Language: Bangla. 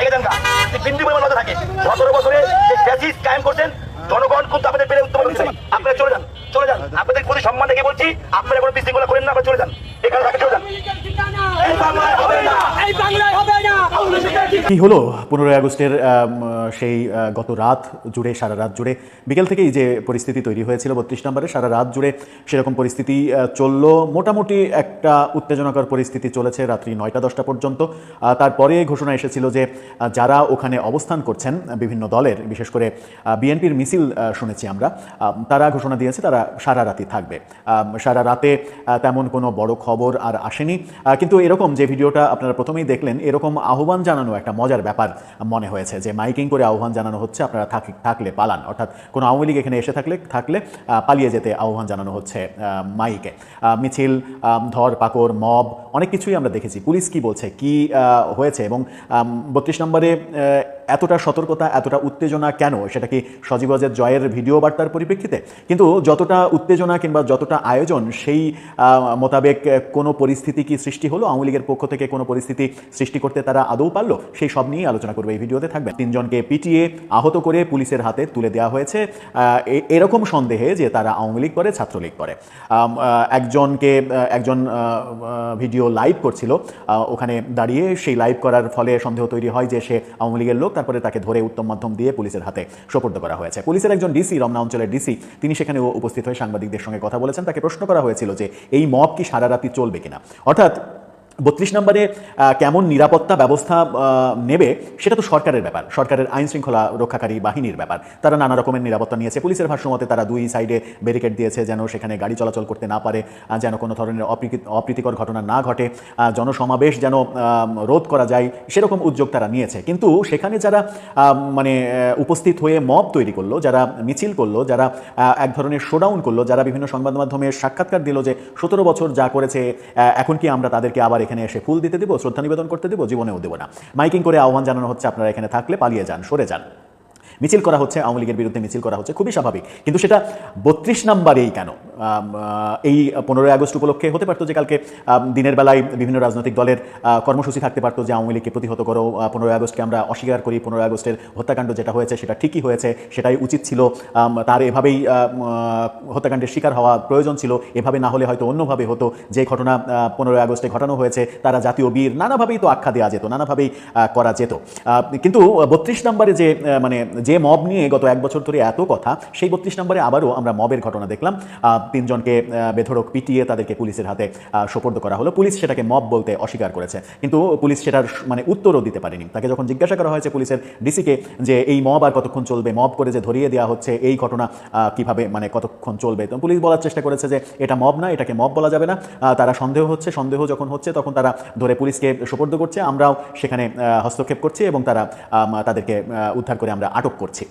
বাইকে দেন বিন্দু পরিমাণ লজ্জা থাকে। সতেরো বছরে যে করছেন, জনগণ কিন্তু আপনাদের পেরে উত্তম দিচ্ছে আপনারা চলে যান চলে যান। আপনাদের প্রতি সম্মান রেখে বলছি, আপনারা কোনো বিশৃঙ্খলা করেন না, আপনারা চলে যান। এখানে চলে যান এই বাংলায় হবে না এই বাংলায় হবে না কি হলো পনেরোই আগস্টের সেই গত রাত জুড়ে, সারা রাত জুড়ে? বিকেল থেকেই যে পরিস্থিতি তৈরি হয়েছিল বত্রিশ নম্বরে, সারা রাত জুড়ে সেরকম পরিস্থিতি চলল। মোটামুটি একটা উত্তেজনাকর পরিস্থিতি চলেছে রাত্রি নয়টা দশটা পর্যন্ত। তারপরে ঘোষণা এসেছিল যে যারা ওখানে অবস্থান করছেন বিভিন্ন দলের, বিশেষ করে বিএনপির মিছিল শুনেছি আমরা তারা ঘোষণা দিয়েছে তারা সারা রাতই থাকবে। সারা রাতে তেমন কোনো বড় খবর আর আসেনি। কিন্তু এরকম যে ভিডিওটা আপনারা প্রথমেই দেখলেন, এরকম আহ্বান জানানো একটা মজার ব্যাপার মনে হয়েছে যে মাইকিং করে আহ্বান জানানো হচ্ছে, আপনারা থাকি, থাকলে পালান। অর্থাৎ কোনো আওয়ামী লীগ এখানে এসে থাকলে থাকলে পালিয়ে যেতে আহ্বান জানানো হচ্ছে মাইকে। মিছিল ধর, পাকড়, মব, অনেক কিছুই আমরা দেখেছি। পুলিশ কি বলছে, কি হয়েছে এবং বত্রিশ নম্বরে এতটা সতর্কতা, এতটা উত্তেজনা কেন? সেটা কি সজীবজের জয়ের ভিডিও বার্তার পরিপ্রেক্ষিতে? কিন্তু যতটা উত্তেজনা কিংবা যতটা আয়োজন, সেই মোতাবেক কোনো পরিস্থিতি কি সৃষ্টি হলো? আওয়ামী লীগের পক্ষ থেকে কোনো পরিস্থিতি সৃষ্টি করতে তারা আদৌ পারল? সেই সব নিয়েই আলোচনা করবে এই ভিডিওতে থাকবে। তিনজনকে পিটিয়ে আহত করে পুলিশের হাতে তুলে দেওয়া হয়েছে। এরকম সন্দেহে যে তারা আওয়ামী লীগ করে, ছাত্রলীগ করে। একজনকে একজন ভিডিও লাইভ করছিল। ওখানে দাঁড়িয়ে সেই লাইভ করার ফলে সন্দেহ তৈরি হয় যে সে আওয়ামী লীগের লোক। তারপরে তাকে ধরে উত্তম মাধ্যম দিয়ে পুলিশের হাতে সোপর্দ করা হয়েছে। পুলিশের একজন ডিসি, রমনা অঞ্চলের ডিসি, তিনি সেখানে উপস্থিত হয়ে সাংবাদিকদের সঙ্গে কথা বলেছেন। তাকে প্রশ্ন করা হয়েছিল যে, এই মব কি সারা রাতি চলবে কিনা? অর্থাৎ বত্রিশ নম্বরে কেমন নিরাপত্তা ব্যবস্থা নেবে সেটা তো সরকারের ব্যাপার। সরকারের আইন শৃঙ্খলা রক্ষাকারী বাহিনীর ব্যাপার। তারা নানা রকমের নিরাপত্তা নিয়েছে। পুলিশের ভাষ্যমতে তারা দুই সাইডে ব্যারিকেড দিয়েছে যেন সেখানে গাড়ি চলাচল করতে না পারে যেন কোনো ধরনের অপ্রীতি- অপ্রীতিকর ঘটনা না ঘটে জনসমাবেশ যেন রোধ করা যায়, সেরকম উদ্যোগ তারা নিয়েছে। কিন্তু সেখানে যারা মানে উপস্থিত হয়ে মব তৈরি করল, যারা মিছিল করল, যারা এক ধরনের শোডাউন করল, যারা বিভিন্ন সংবাদ মাধ্যমে সাক্ষাৎকার দিল যে সতেরো বছর যা করেছে এখন কি আমরা তাদেরকে আবার এখানে এসে ফুল দিতে দিব, শ্রদ্ধা নিবেদন করতে দিব, জীবনেও দেবো না। মাইকিং করে আহ্বান জানানো হচ্ছে, আপনারা এখানে থাকলে পালিয়ে যান, সরে যান। মিছিল করা হচ্ছে, আওয়ামী লীগের বিরুদ্ধে মিছিল করা হচ্ছে, খুবই স্বাভাবিক। কিন্তু সেটা বত্রিশ নাম্বারেই কেন? এই পনেরোই আগস্ট উপলক্ষে হতে পারতো যে কালকে দিনের বেলায় বিভিন্ন রাজনৈতিক দলের কর্মসূচি থাকতে পারতো যে আওয়ামী লীগকে প্রতিহত করো পনেরোই আগস্টকে আমরা অস্বীকার করি, পনেরোই আগস্টের হত্যাকাণ্ড যেটা হয়েছে সেটা ঠিকই হয়েছে, সেটাই উচিত ছিল তার এভাবেই হত্যাকাণ্ডের শিকার হওয়া প্রয়োজন ছিল, এভাবে না হলে হয়তো অন্যভাবে হতো, যে ঘটনা পনেরোই আগস্টে ঘটানো হয়েছে, তারা জাতীয় বীর নানাভাবেই তো আখ্যা দেওয়া যেত, নানাভাবেই করা যেত। কিন্তু বত্রিশ নম্বরে যে মানে যে মব নিয়ে গত এক বছর ধরে এত কথা, সেই বত্রিশ নম্বরে আবারও আমরা মবের ঘটনা দেখলাম তিনজনকে আহ, বেধড়ক পিটিয়ে তাদেরকে পুলিশের হাতে সোপর্দ করা হলো। পুলিশ সেটাকে মব বলতে অস্বীকার করেছে। কিন্তু পুলিশ সেটার মানে উত্তরও দিতে পারেনি। তাকে যখন জিজ্ঞাসা করা হয়েছে পুলিশের ডিসিকে যে এই মব আর কতক্ষণ চলবে মব করে যে ধরিয়ে দেওয়া হচ্ছে এই ঘটনা কীভাবে মানে কতক্ষণ চলবে তো পুলিশ বলার চেষ্টা করেছে যে এটা মব না এটাকে মব বলা যাবে না। তারা সন্দেহ হচ্ছে সন্দেহ যখন হচ্ছে তখন তারা ধরে পুলিশকে সোপর্দ করছে। আমরাও সেখানে হস্তক্ষেপ করছি এবং তারা তাদেরকে উদ্ধার করে আমরা আটক করছি।